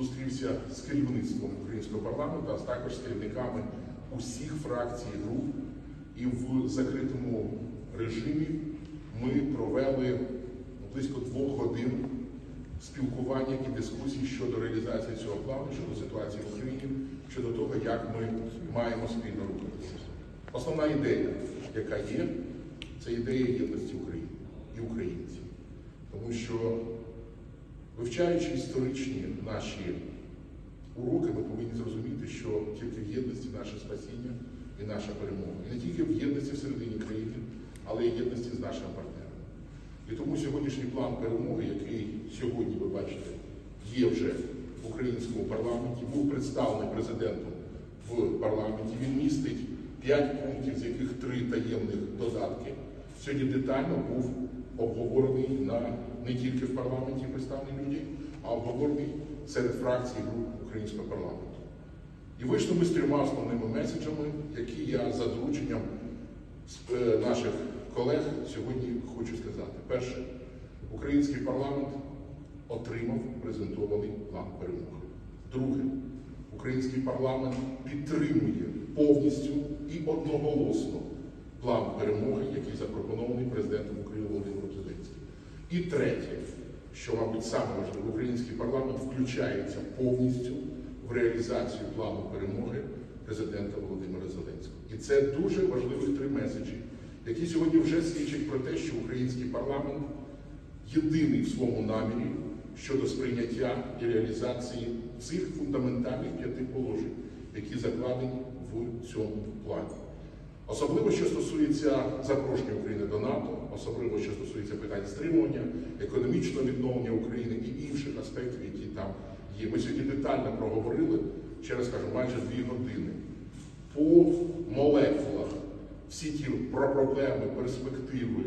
зустрівся з керівництвом українського парламенту, а також з керівниками усіх фракцій і груп. І в закритому режимі ми провели близько двох годин спілкування і дискусій щодо реалізації цього плану, щодо ситуації в Україні, щодо того, як ми маємо спільно рухатися. Основна ідея, яка є, це ідея єдності України і українців. Тому що, вивчаючи історичні наші уроки, ми повинні зрозуміти, що тільки в єдності наше спасіння і наша перемога. І не тільки в єдності всередині країни, але й єдності з нашими партнерами. І тому сьогоднішній план перемоги, який сьогодні, ви бачите, є вже в українському парламенті, був представлений президентом в парламенті. Він містить п'ять пунктів, з яких три таємних додатки. Сьогодні детально був обговорений на не тільки в парламенті представлені люди, а обговорений серед фракцій груп українського парламенту. І вийшли ми з трьома основними меседжами, які я за дорученням е, наших колег сьогодні хочу сказати. Перше, український парламент отримав презентований план перемоги. Друге, український парламент підтримує повністю і одноголосно план перемоги, який запропонований президентом України Володимиром Зеленським. І третє, що, мабуть, саме важливе, український парламент включається повністю в реалізацію плану перемоги президента Володимира Зеленського. І це дуже важливих три меседжі, які сьогодні вже свідчать про те, що український парламент єдиний в своєму намірі щодо сприйняття і реалізації цих фундаментальних п'яти положень, які закладені в цьому плані. Особливо, що стосується запрошення України до НАТО, особливо, що стосується питань стримування, економічного відновлення України і інших аспектів, які там є. Ми сьогодні детально проговорили, ще раз кажу, майже дві години по молекулах всі ті проблеми, перспективи,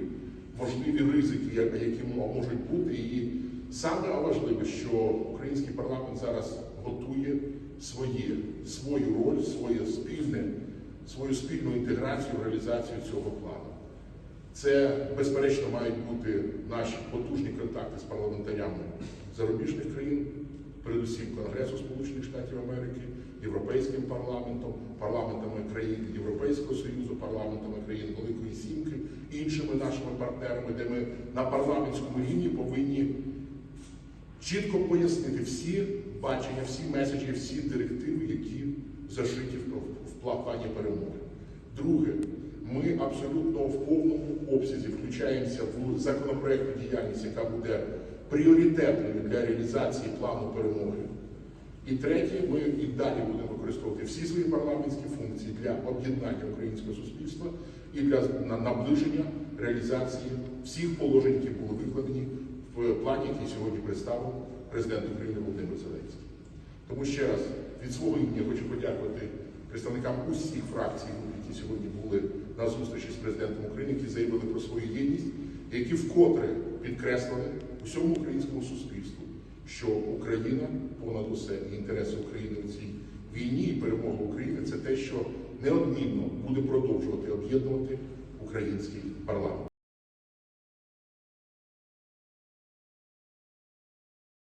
можливі ризики, які можуть бути. І саме важливе, що український парламент зараз готує своє, свою роль, своє спільне, свою спільну інтеграцію, в реалізацію цього плану. Це, безперечно, мають бути наші потужні контакти з парламентарями зарубіжних країн, передусім Конгресу Сполучених Штатів Америки, Європейським парламентом, парламентами країн Європейського Союзу, парламентами країн Великої Сімки, іншими нашими партнерами, де ми на парламентському рівні повинні чітко пояснити всі бачення, всі меседжі, всі директиви, які зашиті в, в плані перемоги. Друге, ми абсолютно в повному обсязі включаємося в законопроектну діяльність, яка буде пріоритетною для реалізації плану перемоги. І третє, ми і далі будемо використовувати всі свої парламентські функції для об'єднання українського суспільства і для наближення реалізації всіх положень, які були викладені в плані, який сьогодні представив президент України Володимир Зеленський. Тому ще раз від свого імені хочу подякувати представникам усіх фракцій, які сьогодні були на зустрічі з президентом України, які заявили про свою єдність, які вкотре підкреслили усьому українському суспільству, що Україна понад усе і інтереси України у цій війні і перемога України це те, що неодмінно буде продовжувати об'єднувати український парламент.